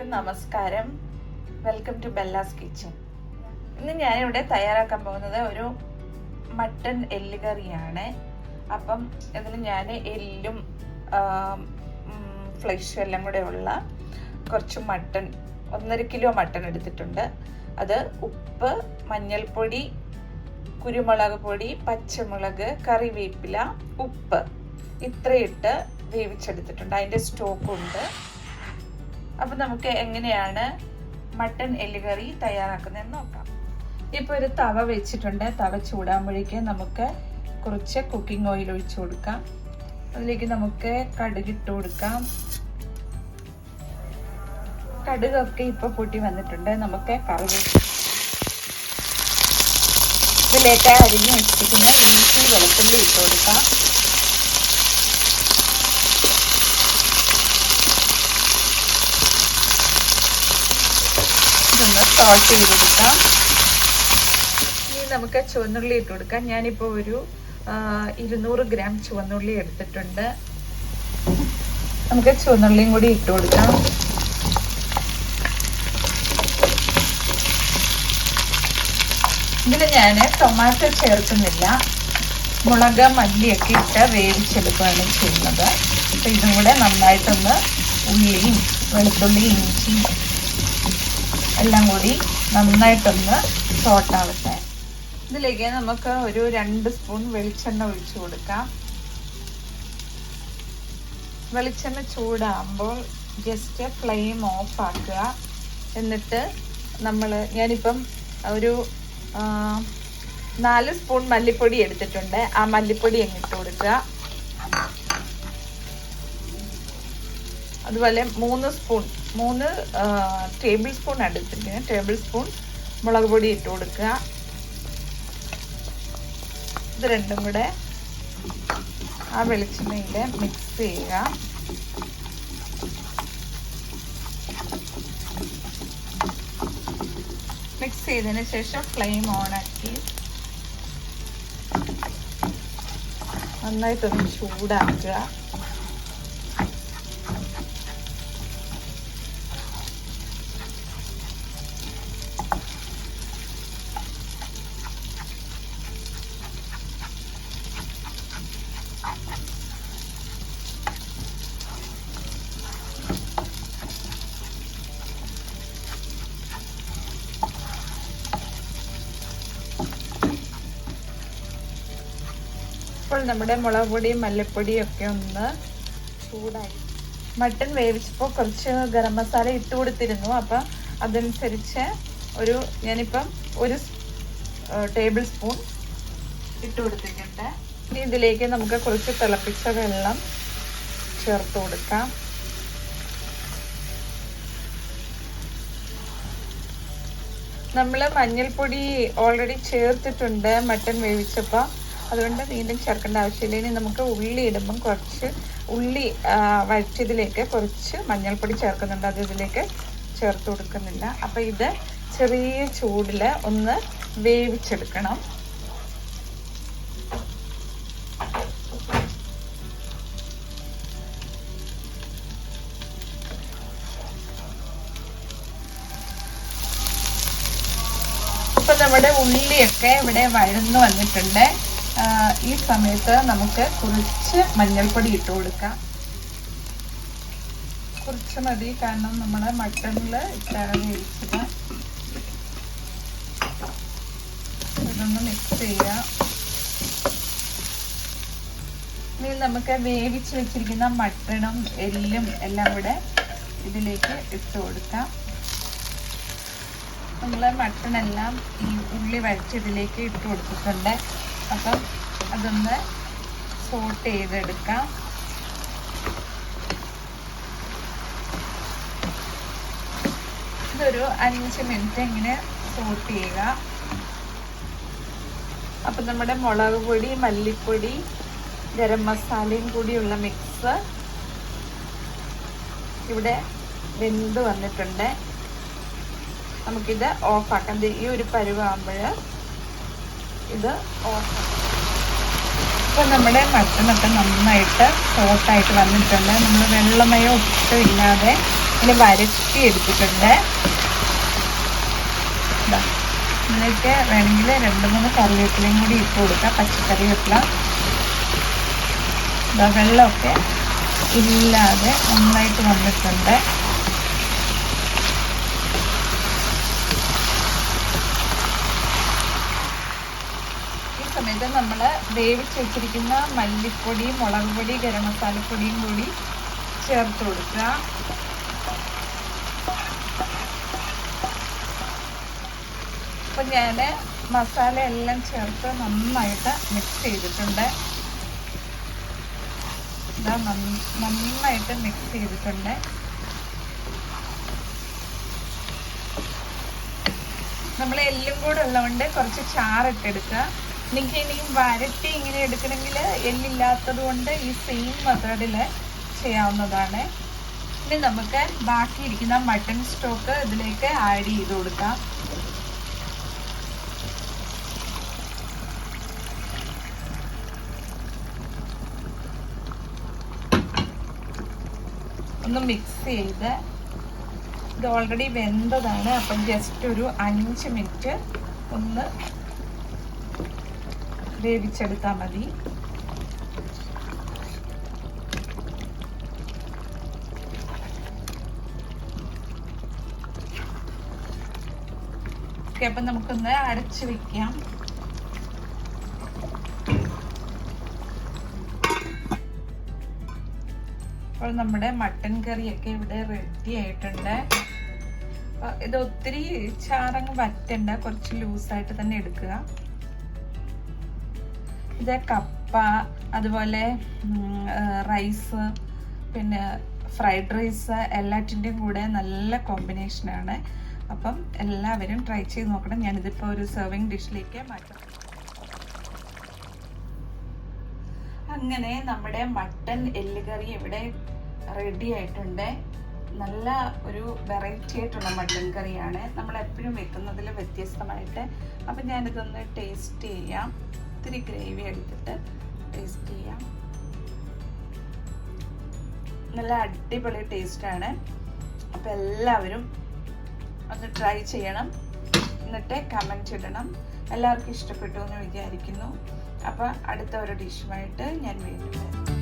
എല്ലാവർക്കും നമസ്കാരം. Welcome to Bella's kitchen ഇന്ന് ഞാനിവിടെ തയ്യാറാക്കാൻ പോകുന്നത് ഒരു മട്ടൺ എല്ല് കറിയാണ്. അപ്പം ഇതിൽ ഞാൻ എല്ലും ഫ്ലഷും എല്ലാം കൂടെ ഉള്ള കുറച്ച് മട്ടൺ ഒന്നര കിലോ മട്ടൺ എടുത്തിട്ടുണ്ട്. അത് ഉപ്പ് മഞ്ഞൾപ്പൊടി കുരുമുളക് പൊടി പച്ചമുളക് കറിവേപ്പില ഉപ്പ്. ഇത്രയിട്ട് വേവിച്ചെടുത്തിട്ടുണ്ട്. അതിന്റെ സ്റ്റോക്കുണ്ട് അപ്പം നമുക്ക് എങ്ങനെയാണ് മട്ടൺ എല്ലുകറി തയ്യാറാക്കുന്നതെന്ന് നോക്കാം. ഇപ്പോൾ ഒരു തവ വെച്ചിട്ടുണ്ട്. തവ ചൂടാകുമ്പോഴേക്ക് നമുക്ക് കുറച്ച് കുക്കിംഗ് ഓയിൽ ഒഴിച്ചു കൊടുക്കാം. അതിലേക്ക് നമുക്ക് കടുക് ഇട്ട് കൊടുക്കാം. കടുകൊക്കെ ഇപ്പോൾ പൊട്ടി വന്നിട്ടുണ്ട്. നമുക്ക് കറിവേപ്പില ഇതിലേക്ക് അരിഞ്ഞ് വെച്ചിരിക്കുന്ന ഇഞ്ചി വെളുത്തുള്ളി ഇട്ട് കൊടുക്കാം ഇതൊന്ന് സോൾട്ട് ചെയ്ത് കൊടുക്കാം ഇനി നമുക്ക് ചുവന്നുള്ളി ഇട്ട് കൊടുക്കാം. ഞാനിപ്പോൾ ഒരു ഇരുന്നൂറ് ഗ്രാം ചുവന്നുള്ളി എടുത്തിട്ടുണ്ട്. നമുക്ക് ചുവന്നുള്ളിയും കൂടി ഇട്ട് കൊടുക്കാം. ഇതിൽ ഞാൻ ടൊമാറ്റോ ചേർക്കുന്നില്ല. മുളക് മല്ലിയൊക്കെ ഇട്ട് വേവിച്ചെടുക്കുകയാണ് ചെയ്യുന്നത്. അപ്പം ഇതും കൂടെ നന്നായിട്ടൊന്ന് ഉള്ളിയും വെളുത്തുള്ളിയും ഇഞ്ചിയും എല്ലാം കൂടി നന്നായിട്ടൊന്ന് സോട്ടാവട്ടെ. ഇതിലേക്ക് നമുക്ക് ഒരു രണ്ട് സ്പൂൺ വെളിച്ചെണ്ണ ഒഴിച്ചു കൊടുക്കാം. വെളിച്ചെണ്ണ ചൂടാകുമ്പോൾ ജസ്റ്റ് ഫ്ലെയിം ഓഫ് ആക്കുക. എന്നിട്ട് നമ്മൾ ഞാനിപ്പം ഒരു നാല് സ്പൂൺ മല്ലിപ്പൊടി എടുത്തിട്ടുണ്ട്. ആ മല്ലിപ്പൊടി എങ്ങിട്ട് കൊടുക്കുക. അതുപോലെ മൂന്ന് സ്പൂൺ മൂന്ന് ടേബിൾ സ്പൂൺ എടുത്തിട്ട് ടേബിൾ സ്പൂൺ മുളക് പൊടി ഇട്ട് കൊടുക്കുക. ഇത് രണ്ടും കൂടെ ആ വെളിച്ചെണ്ണയിൽ മിക്സ് ചെയ്യുക. മിക്സ് ചെയ്തതിന് ശേഷം ഫ്ലെയിം ഓണാക്കി നന്നായിട്ടൊന്ന് ചൂടാക്കുക. ഇപ്പോൾ നമ്മുടെ മുളക് പൊടിയും മല്ലിപ്പൊടിയും ഒക്കെ ഒന്ന് ചൂടായി. മട്ടൺ വേവിച്ചപ്പോൾ കുറച്ച് ഗരം മസാല ഇട്ട് കൊടുത്തിരുന്നു. അപ്പം അതനുസരിച്ച് ഒരു ഞാനിപ്പം ഒരു ടേബിൾ സ്പൂൺ ഇട്ട് കൊടുത്തിട്ടുണ്ട്. ഇനി ഇതിലേക്ക് നമുക്ക് കുറച്ച് തിളപ്പിച്ച വെള്ളം ചേർത്ത് കൊടുക്കാം. നമ്മൾ മഞ്ഞൾപ്പൊടി ഓൾറെഡി ചേർത്തിട്ടുണ്ട് മട്ടൺ വേവിച്ചപ്പോൾ അതുകൊണ്ട് വീണ്ടും ചേർക്കേണ്ട ആവശ്യമില്ല. ഇനി നമുക്ക് ഉള്ളി ഇടുമ്പം കുറച്ച് ഉള്ളി വഴറ്റിയതിലേക്ക് കുറച്ച് മഞ്ഞൾപ്പൊടി ചേർക്കുന്നുണ്ട്. അത് ഇതിലേക്ക് ചേർത്ത് കൊടുക്കുന്നില്ല. അപ്പം ഇത് ചെറിയ ചൂടിൽ ഒന്ന് വേവിച്ചെടുക്കണം. നമ്മുടെ ഉള്ളിയൊക്കെ ഇവിടെ വഴന്നു വന്നിട്ടുണ്ട്. ഈ സമയത്ത് നമുക്ക് കുറച്ച് മഞ്ഞൾപ്പൊടി ഇട്ട് കൊടുക്കാം. കുറച്ച് മതി കാരണം നമ്മൾ മട്ടണിൽ ഇട്ടാണ് വേവിച്ചത് ഇതൊന്ന് മിക്സ് ചെയ്യാം. ഇനി നമുക്ക് വേവിച്ച് വെച്ചിരിക്കുന്ന മട്ടണും എല്ലും എല്ലാം കൂടെ ഇതിലേക്ക് ഇട്ട് കൊടുക്കാം. നമ്മൾ മട്ടണെല്ലാം ഈ ഉള്ളി വരച്ച് ഇതിലേക്ക് ഇട്ട് കൊടുത്തിട്ടുണ്ട്. അപ്പം അതൊന്ന് സോട്ട് ചെയ്തെടുക്കാം. ഇതൊരു അഞ്ച് മിനിറ്റ് ഇങ്ങനെ സോട്ട് ചെയ്യുക. അപ്പം നമ്മുടെ മുളക് പൊടി മല്ലിപ്പൊടി ഗരം മസാലയും കൂടിയുള്ള മിക്സ് ഇവിടെ വെന്ത് വന്നിട്ടുണ്ട്. നമുക്കിത് ഓഫാക്കാം ഈ ഒരു പരുവാകുമ്പോൾ ഇത് ഇപ്പം നമ്മുടെ മട്ടനൊക്കെ നന്നായിട്ട് സോട്ടായിട്ട് വന്നിട്ടുണ്ട്. നമ്മൾ വെള്ളമയോ ഒട്ടും ഇല്ലാതെ ഇതിൽ വരട്ടി എടുത്തിട്ടുണ്ട്. എന്നിട്ട് വേണമെങ്കിൽ രണ്ട് മൂന്ന് കറിവേപ്പിലയും കൂടി ഇട്ട് കൊടുക്കാം. പച്ചക്കറി വെപ്പില വെള്ളമൊക്കെ ഇല്ലാതെ നന്നായിട്ട് വന്നിട്ടുണ്ട്. സമയത്ത് നമ്മൾ വേവിച്ച് വെച്ചിരിക്കുന്ന മല്ലിപ്പൊടി മുളക് പൊടി ഗരം മസാലപ്പൊടിയും കൂടി ചേർത്ത് കൊടുക്കുക. അപ്പം ഞാൻ മസാല എല്ലാം ചേർത്ത് നന്നായിട്ട് മിക്സ് ചെയ്തിട്ടുണ്ട്. ഇതാ നന്ന- നന്നായിട്ട് മിക്സ് ചെയ്തിട്ടുണ്ട്. നമ്മൾ എല്ലും കൂടെ ഉള്ളതുകൊണ്ട് കുറച്ച് ചാറിട്ടെടുക്കുക നിങ്ങൾക്ക് ഇനി വരട്ടി ഇങ്ങനെ എടുക്കണമെങ്കിൽ എല്ലില്ലാത്തത് കൊണ്ട് ഈ സെയിം മെത്തേഡിൽ ചെയ്യാവുന്നതാണ്. ഇനി നമുക്ക് ബാക്കിയിരിക്കുന്ന മട്ടൺ സ്റ്റോക്ക് ഇതിലേക്ക് ആഡ് ചെയ്ത് കൊടുക്കാം. ഒന്ന് മിക്സ് ചെയ്ത് ഇത് ഓൾറെഡി വെന്തതാണ്. അപ്പം ജസ്റ്റ് ഒരു അഞ്ച് മിനിറ്റ് ഒന്ന് വേവിച്ചെടുത്താൽ മതി. അപ്പം നമുക്കൊന്ന് അരച്ച് വെക്കാം. അപ്പോൾ നമ്മുടെ മട്ടൻ കറിയൊക്കെ ഇവിടെ റെഡി ആയിട്ടുണ്ട്. ഇത് ഒത്തിരി ചാറങ്ങ് വറ്റണ്ട കുറച്ച് ലൂസായിട്ട് തന്നെ എടുക്കുക. ഇത് കപ്പ അതുപോലെ റൈസ് പിന്നെ ഫ്രൈഡ് റൈസ് എല്ലാറ്റിന്റെയും കൂടെ നല്ല കോമ്പിനേഷനാണ് അപ്പം എല്ലാവരും ട്രൈ ചെയ്ത് നോക്കണം. ഞാനിതിപ്പോൾ ഒരു സെർവിങ് ഡിഷിലേക്ക് മാറ്റാം. അങ്ങനെ നമ്മുടെ മട്ടൻ എല്ലുകറി ഇവിടെ റെഡി ആയിട്ടുണ്ട്. നല്ല ഒരു വെറൈറ്റി ആയിട്ടുള്ള മട്ടൻ കറിയാണ്. നമ്മൾ എപ്പോഴും വെക്കുന്നതിൽ വ്യത്യസ്തമായിട്ട്. അപ്പം ഞാനിതൊന്ന് ടേസ്റ്റ് ചെയ്യാം. ഇത്തിരി ഗ്രേവി എടുത്തിട്ട് ടേസ്റ്റ് ചെയ്യാം. നല്ല അടിപൊളി ടേസ്റ്റ് ആണ്. അപ്പൊ എല്ലാവരും ഒന്ന് ട്രൈ ചെയ്യണം. എന്നിട്ട് കമന്റ് ഇടണം. എല്ലാവർക്കും ഇഷ്ടപ്പെട്ടു എന്ന് വിചാരിക്കുന്നു. അപ്പോൾ അടുത്ത ഒരു ഡിഷുമായിട്ട് ഞാൻ വീണ്ടും വരാം.